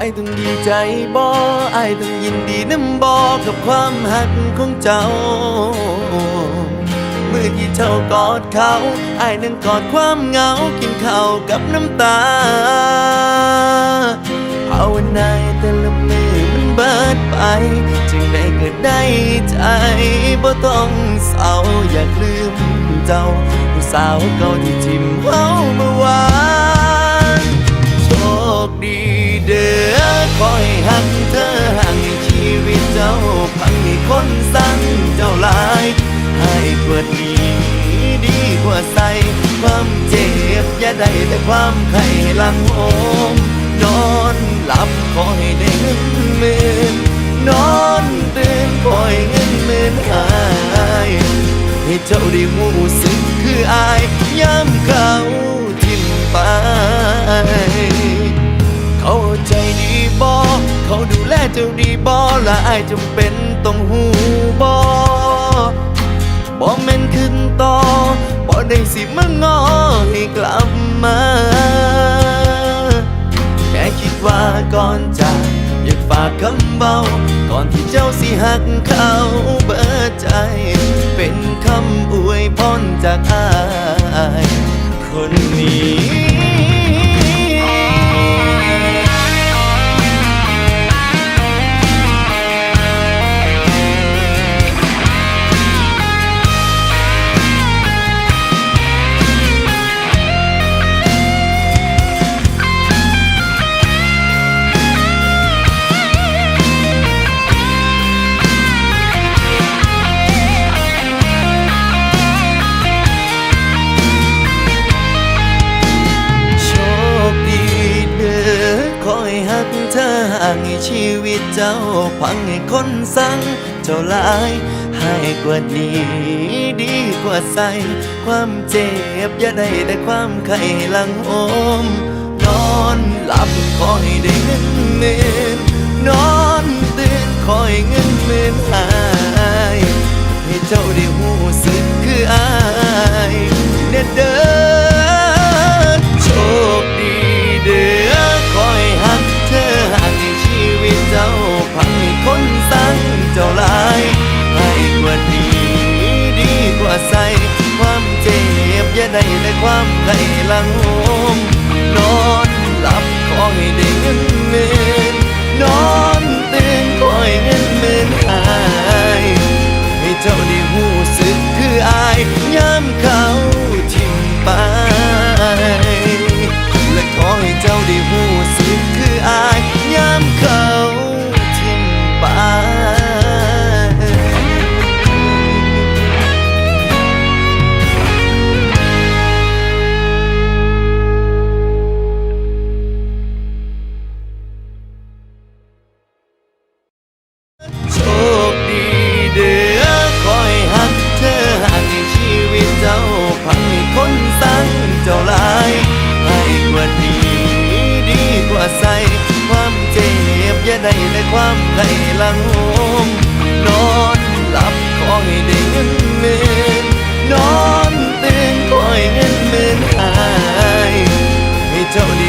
ายต้องดีใจบ่อายต้องยินดีน้ำบ่กับความหักของเจ้า เมื่อที่เจ้ากอดเขาอายนั่งกอดความเหงากินข้าวกับน้ำตาภาวนาให้แต่ละมือมันเบิดไป จึงได้เกิดได้ใจบ่ต้องเศร้าอยากลืมเจ้าผู้สาวเก่าที่ทิมเฮาเมื่อวาน อคอยหักเธอห่างให้ชีวิตเจ้า พังให้คนสั่งเจ้าลายให้กว่านี้ดีกว่าใส่ความเจ็บอย่าได้แต่ความไข้หลังโอมนอนหลับขอให้ได้เงินหมื่นนอนตื่นขอให้เงินหมื่นหายให้เจ้าได้หูสึกคืออายย้ำเขา จ้าดีบอละอายจำเป็นต้องหูบอบ่แม่นขึ้นต่อบ่ได้สิมางอให้กลับมา แค่คิดว่าก่อนจากอยากฝากคำเบา ก่อนที่เจ้าสิหักเขาเบิดใจ เป็นคำอวยพรจากอาย คนนี้างให้ชีวิตเจ้าพังให้คนสั่งเจ้าลายให้กว่านี้ดีกว่าใส่ความเจ็บอย่าได้แต่ความไข้ลังโอม นอนหลับขอให้ได้เงินหมื่นนอนตื่นขอให้เงินหมื่นหายให้เจ้าได้ บอย่าได้แต่ความไข้หลังโหมนอนหลับขอให้ได้เงินหมื่นนอนตื่นขอให้เงินหมื่นหายให้เจ้าได้หูสึกคืออายย้ำเขาทิมไปและขอให้เจ้าได้หูสึกคืออายย้ำเขา ได้แต่ความไหลลังโมนอนหลับขอให้ได้เงินหมื่นนอนตื่นขอให้เงินหมื่นหายให้เจ้าดี